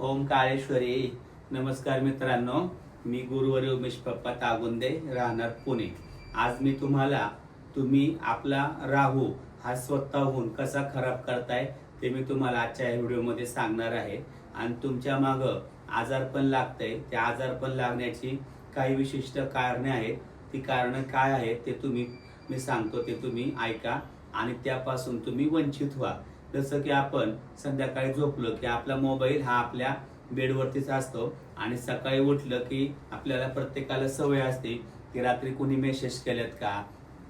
ओम काळेश्वरी. नमस्कार मित्रांनो. मी गुरुवारी उमेश पप्पा तागुंदे राहणार पुणे. आज मी तुम्हाला तुम्ही आपला राहू हा स्वतःहून कसा खराब करताय ते मी तुम्हाला आजच्या या व्हिडिओमध्ये सांगणार आहे. आणि तुमच्या मागं आजार पण लागतंय. त्या आजार पण लागण्याची काही विशिष्ट कारणे आहेत. ती कारणं काय आहेत ते तुम्ही मी सांगतो ते तुम्ही ऐका. आणि त्यापासून तुम्ही वंचित व्हा. जसं की आपण संध्याकाळी झोपलो की आपला मोबाईल हा आपल्या बेडवरतीच असतो आणि सकाळी उठलं की आपल्याला प्रत्येकाला सवय असते की रात्री कोणी मेसेज केलेत का?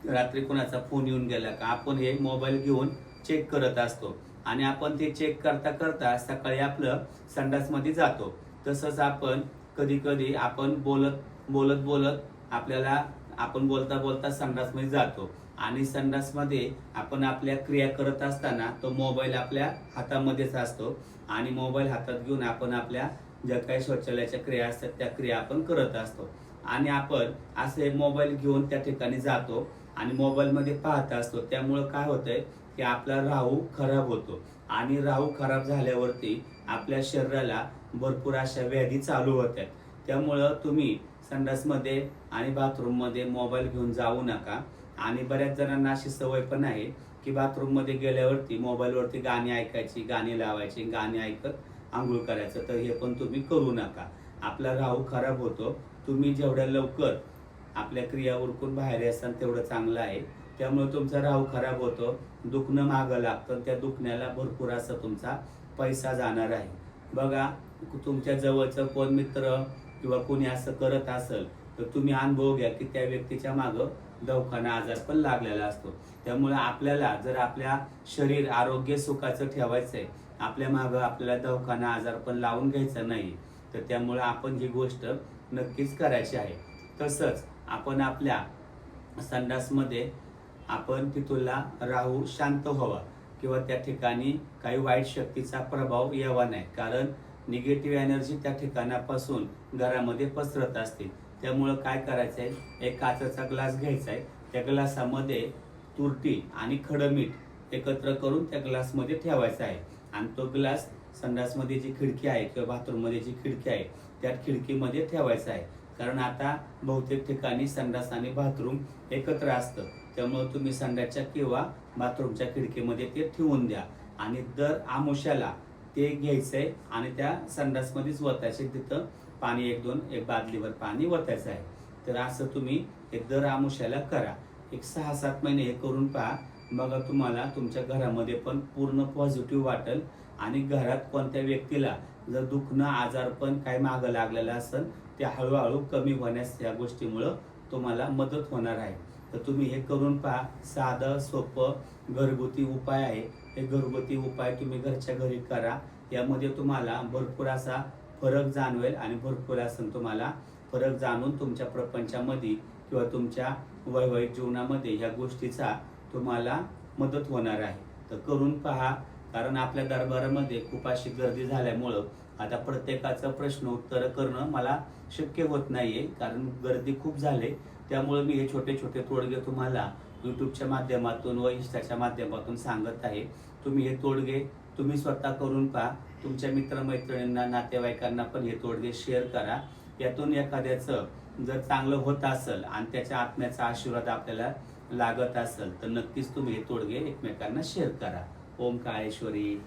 रात्री कोणाचा फोन येऊन गेला का? आपण हे मोबाईल घेऊन चेक करत असतो. आणि आपण ते चेक करता करता सकाळी आपलं संडासमध्ये जातो. तसंच आपण कधी कधी आपण बोलत बोलत बोलत आपल्याला आपण बोलता बोलता संडासमध्ये जातो. आणि संडासमध्ये आपण आपल्या क्रिया करत असताना तो मोबाईल आपल्या हातामध्येच असतो. आणि मोबाईल हातात घेऊन आपण आपल्या ज्या काही शौचालयाच्या क्रिया असतात त्या क्रिया आपण करत असतो. आणि आपण असे मोबाईल घेऊन त्या ठिकाणी जातो आणि मोबाईलमध्ये पाहत असतो. त्यामुळं काय होतंय की आपला राहू खराब होतो. आणि राहू खराब झाल्यावरती आपल्या शरीराला भरपूर अशा व्याधी चालू होतात. त्यामुळं तुम्ही संडासमध्ये आणि बाथरूममध्ये मोबाईल घेऊन जाऊ नका. आणि बऱ्याच जणांना अशी सवय पण आहे की बाथरूममध्ये गेल्यावरती मोबाईलवरती गाणी ऐकायची गाणी लावायची गाणी ऐकत आंघोळ करायचं. तर हे पण तुम्ही करू नका. आपला राहू खराब होतो. तुम्ही जेवढ्या लवकर आपल्या क्रिया उरकून बाहेर असाल तेवढं चांगलं आहे. त्यामुळे तुमचा राहू खराब होतो. दुखणं मागं लागतं त्या दुखण्याला भरपूर असा तुमचा पैसा जाणार आहे. बघा तुमच्या जवळचं कोण मित्र किंवा कोणी असं करत असेल तर तुम्ही अनुभव घ्या की त्या व्यक्तीच्या मागं दवाखाना आजार पण लागलेला असतो. त्यामुळे आपल्याला जर आपल्या शरीर आरोग्य सुखाचं ठेवायचं आहे आपल्या मागं आपल्याला दवाखाना आजार पण लावून घ्यायचा नाही तर त्यामुळे आपण ही गोष्ट नक्कीच करायची आहे. तसंच आपण आपल्या संडासमध्ये आपण तिथुला राहू शांत व्हावा किंवा त्या ठिकाणी काही वाईट शक्तीचा प्रभाव यावा नाही. कारण निगेटिव्ह एनर्जी त्या ठिकाणापासून घरामध्ये पसरत असते. त्यामुळं काय करायचं आहे एक काचाचा ग्लास घ्यायचा आहे त्या ग्लासामध्ये तुरटी आणि खडं मीठ एकत्र करून त्या ग्लासमध्ये ठेवायचा आहे आणि तो ग्लास संडासमध्ये जी खिडकी आहे किंवा बाथरूममध्ये जी खिडकी आहे त्या खिडकीमध्ये ठेवायचा आहे कारण आता बहुतेक ठिकाणी संडास आणि बाथरूम एकत्र असतं. त्यामुळे तुम्ही संडासच्या किंवा बाथरूमच्या खिडकीमध्ये ते ठेवून द्या. आणि दर आमुष्याला ते घ्यायचंय आणि त्या संडासमध्येच वतायचे तिथं पाणी एक दोन एक बादलीवर पाणी वतायचं आहे. तर असं तुम्ही हे दर आमुष्याला करा. एक सहा सात महिने हे करून पहा. बघा तुम्हाला तुमच्या घरामध्ये पण पूर्ण पॉझिटिव्ह वाटेल. आणि घरात कोणत्या व्यक्तीला जर दुखणं आजार पण काय मागं लागलेलं असेल ते हळूहळू कमी होण्यास या गोष्टीमुळं तुम्हाला मदत होणार आहे. तर तुम्ही हे करून पहा. साधं सोपं घरगुती उपाय आहे. हे घरगुती उपाय तुम्ही घरच्या घरी करा. यामध्ये तुम्हाला भरपूर असा फरक जाणवेल आणि भरपूर असं तुम्हाला फरक जाणून तुमच्या प्रपंचामध्ये किंवा तुमच्या वैवाहिक जीवनामध्ये ह्या गोष्टीचा तुम्हाला मदत होणार आहे. तर करून पहा. कारण आपल्या दरबारामध्ये खूप अशी गर्दी झाल्यामुळं आता प्रत्येकाचं प्रश्न उत्तर करणं मला शक्य होत नाहीये. कारण गर्दी खूप झाले. त्यामुळे मी हे छोटे छोटे तोडगे तुम्हाला यूट्यूबच्या माध्यमातून व इंस्टाच्या माध्यमातून सांगत आहे. तुम्ही हे तोडगे तुम्ही स्वतः करून पहा. तुमच्या मित्रमैत्रिणींना नातेवाईकांना पण हे तोडगे शेअर करा. यातून एखाद्याचं जर चांगलं होत असेल आणि त्याच्या आत्म्याचा आशीर्वाद आपल्याला लागत असेल तर नक्कीच तुम्ही हे तोडगे एकमेकांना शेअर करा. ओम काळेश्वरी